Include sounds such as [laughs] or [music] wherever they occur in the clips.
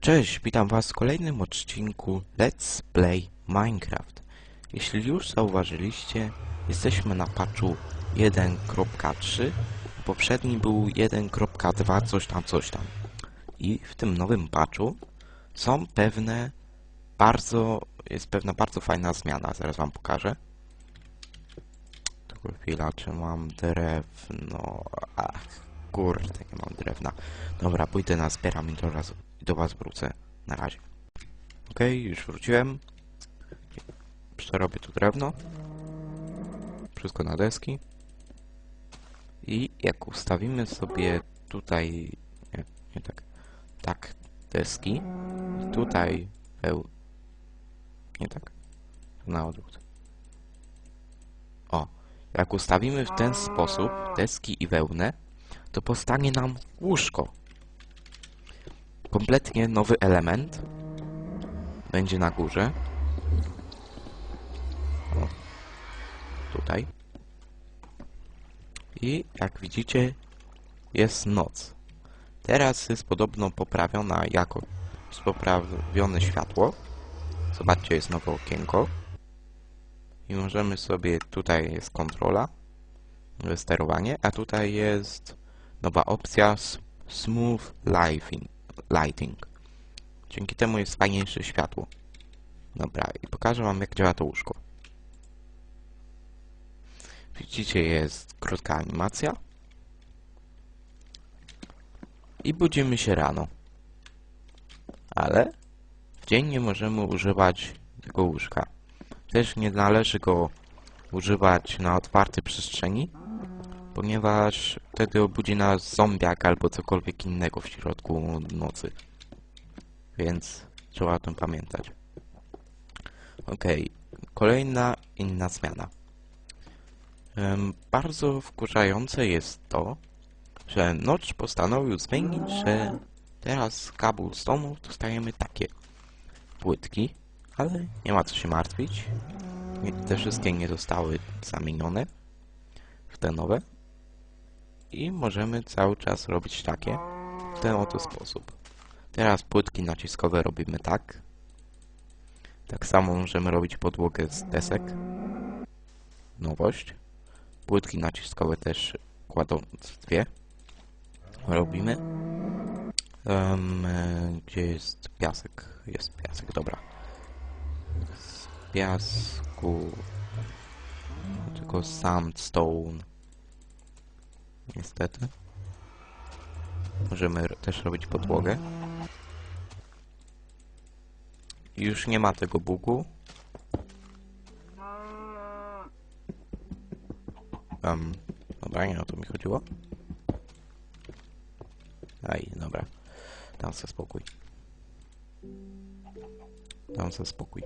Cześć, witam was w kolejnym odcinku Let's Play Minecraft. Jeśli już zauważyliście, jesteśmy na patchu 1.3, poprzedni był 1.2 coś tam, coś tam. I w tym nowym patchu są pewne bardzo, jest pewna bardzo fajna zmiana, zaraz wam pokażę. Tylko chwila, czy mam drewno? Ach, kurde, nie mam drewna. Dobra, pójdę na zbieram i do, raz, do was wrócę. Na razie. Okej, już wróciłem. Przerobię tu drewno. Wszystko na deski. I jak ustawimy sobie tutaj... Nie, nie tak. Tak, deski. I tutaj weł... Nie tak. Na odwrót. O, jak ustawimy w ten sposób deski i wełnę, to powstanie nam łóżko. Kompletnie nowy element będzie na górze. O, tutaj. I jak widzicie, jest noc. Teraz jest podobno poprawiona jako jest poprawione światło. Zobaczcie, jest nowe okienko. I możemy sobie, tutaj jest kontrola, sterowanie, a tutaj jest nowa opcja Smooth lighting. Dzięki temu jest fajniejsze światło. Dobra, i pokażę wam jak działa to łóżko. Widzicie, jest krótka animacja. I budzimy się rano. Ale w dzień nie możemy używać tego łóżka. Też nie należy go używać na otwartej przestrzeni, ponieważ wtedy obudzi nas zombiak albo cokolwiek innego w środku nocy. Więc trzeba o tym pamiętać. Okej, kolejna inna zmiana. Em, bardzo wkurzające jest to, że Notch postanowił zmienić, że teraz z cobblestone'ów dostajemy takie płytki, ale nie ma co się martwić. Te wszystkie nie zostały zamienione w te nowe i możemy cały czas robić takie w ten oto sposób. Teraz płytki naciskowe robimy tak. Tak samo możemy robić podłogę z desek. Nowość. Płytki naciskowe też kładąc dwie. Robimy. E, gdzie jest piasek? Jest piasek, dobra. Z piasku. Tylko sandstone. Niestety. Możemy też robić podłogę. Już nie ma tego bugu. Um, dobra, nie o to mi chodziło. Aj, dobra. Dam sobie spokój. Dam sobie spokój.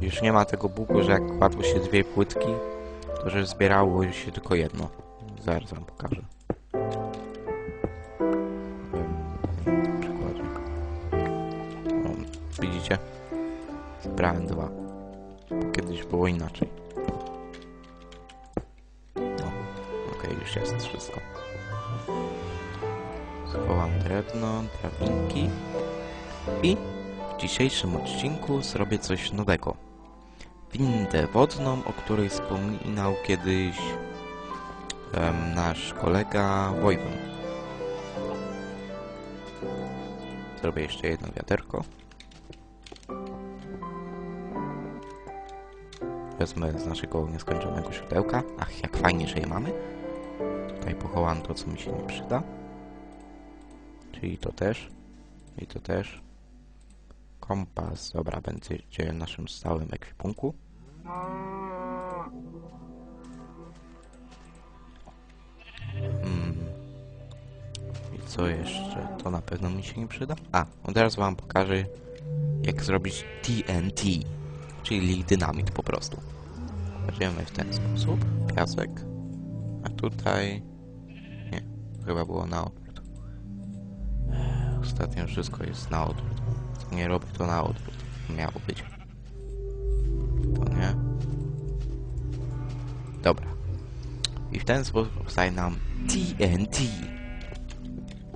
Już nie ma tego bugu, że jak kładło się dwie płytki, to że zbierało się tylko jedno. Zaraz wam pokażę. Widzicie? Zbrałem dwa. Kiedyś było inaczej. No, okej, już jest wszystko. Schowam drewno, drabinki i w dzisiejszym odcinku zrobię coś nowego. Windę wodną, o której wspominał kiedyś nasz kolega Wojwon. Zrobię jeszcze jedno wiaderko. Wezmę z naszego nieskończonego źródełka. Ach, jak fajnie, że je mamy. Tutaj pochowam to, co mi się nie przyda. Czyli to też. I to też. Kompas, dobra, będzie w naszym stałym ekwipunku. Mm. I co jeszcze? To na pewno mi się nie przyda. A, od razu wam pokażę, jak zrobić TNT, czyli dynamit po prostu. Weźmiemy w ten sposób piasek, a tutaj... Nie, chyba było na odwrót. Ostatnio wszystko jest na odwrót. Nie robię, to na odwrót. Miało być. Dobra. I w ten sposób powstaje nam TNT.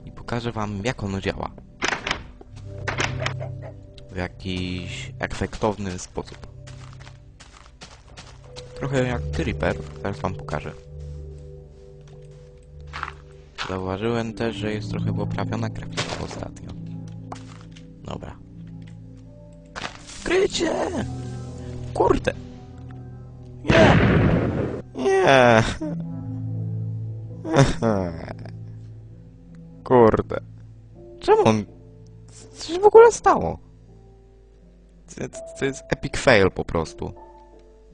I po pokażę wam jak ono działa. W jakiś efektowny sposób. Trochę jak Creeper, zaraz wam pokażę. Zauważyłem też, że jest trochę poprawiona grafika ostatnio. Dobra. Krycie! Kurde! Nie! [laughs] Kurde. Czemu on... Co się w ogóle stało? To, to, jest epic fail po prostu.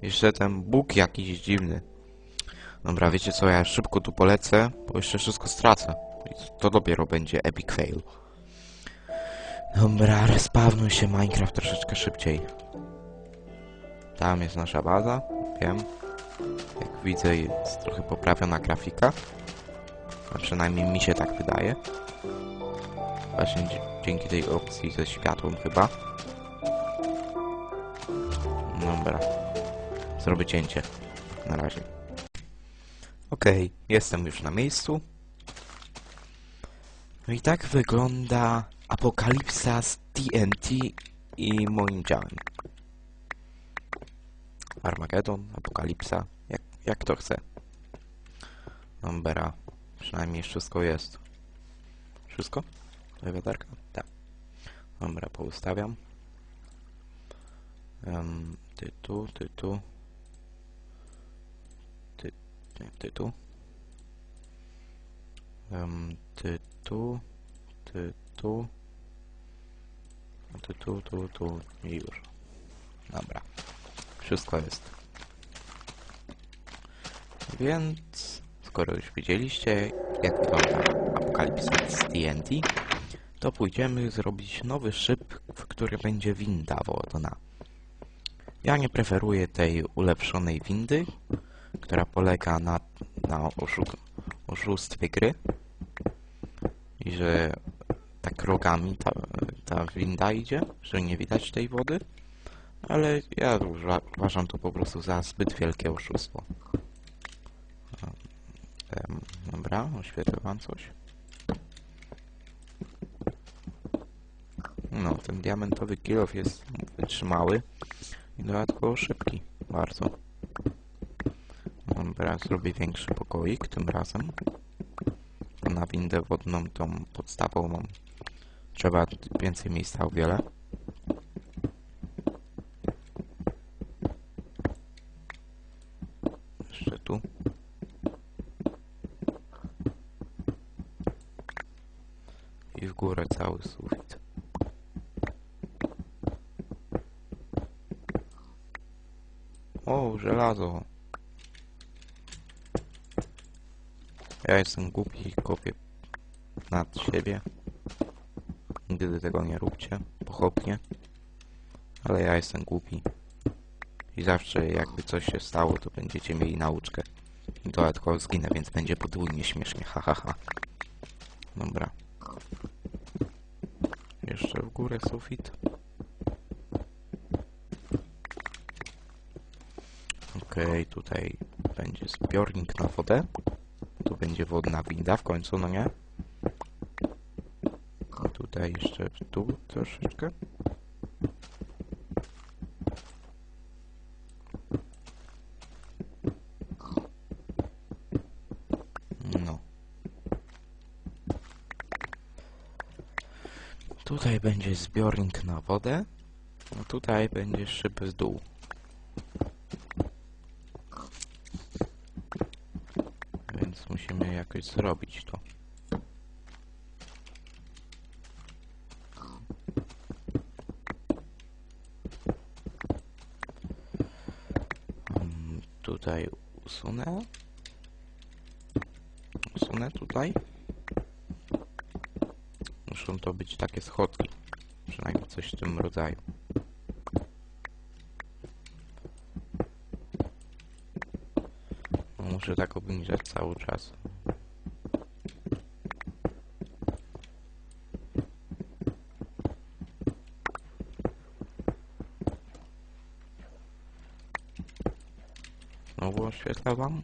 Jeszcze ten bóg jakiś dziwny. Dobra, wiecie co, ja szybko tu polecę, bo jeszcze wszystko stracę. To dopiero będzie epic fail. Dobra, respawnuj się Minecraft troszeczkę szybciej. Tam jest nasza baza, wiem. Jak widzę jest trochę poprawiona grafika. A przynajmniej mi się tak wydaje. Właśnie dzięki tej opcji ze światłem chyba. Dobra. Zrobię cięcie. Na razie. Okej, jestem już na miejscu. No i tak wygląda apokalipsa z TNT i moim działem. Armageddon, apokalipsa, jak, to chce. Dobra, przynajmniej wszystko jest. Wszystko? Moja wiaderka? Tak. Dobra, poustawiam. Um, ty tu, ty nie, ty tu. Um, ty tu, ty tu. Ty tu, tu, tu i już. Dobra. Wszystko jest. Więc, skoro już widzieliście, jak wygląda apokalipsa z TNT, to pójdziemy zrobić nowy szyb, w który będzie winda wodna. Ja nie preferuję tej ulepszonej windy, która polega na, na oszu oszustwie gry i że tak rogami ta, ta winda idzie, że nie widać tej wody, ale ja uważam to po prostu za zbyt wielkie oszustwo. Dobra, oświetlę wam coś. No, ten diamentowy kilof jest wytrzymały i dodatkowo szybki, bardzo. Dobra, zrobię większy pokoik tym razem. Na windę wodną, tą podstawową, trzeba więcej miejsca o wiele. Jeszcze tu. I w górę cały sufit. O, żelazo. Ja jestem głupi i kopię nad siebie. Nigdy tego nie róbcie, pochopnie. Ale ja jestem głupi. I zawsze jakby coś się stało, to będziecie mieli nauczkę. I dodatkowo zginę, więc będzie podwójnie śmiesznie, ha ha ha. Dobra. Górę sufit. Okej, tutaj będzie zbiornik na wodę. Tu będzie wodna winda w końcu, no nie? A tutaj jeszcze w dół troszeczkę. No. Tutaj będzie zbiornik na wodę. A tutaj będzie szyb w dół. Więc musimy jakoś zrobić to. Tutaj usunę. Usunę tutaj. Muszą to być takie schodki. Przynajmniej coś w tym rodzaju. No, Muszę tak obniżać cały czas. Znowu oświetlę wam.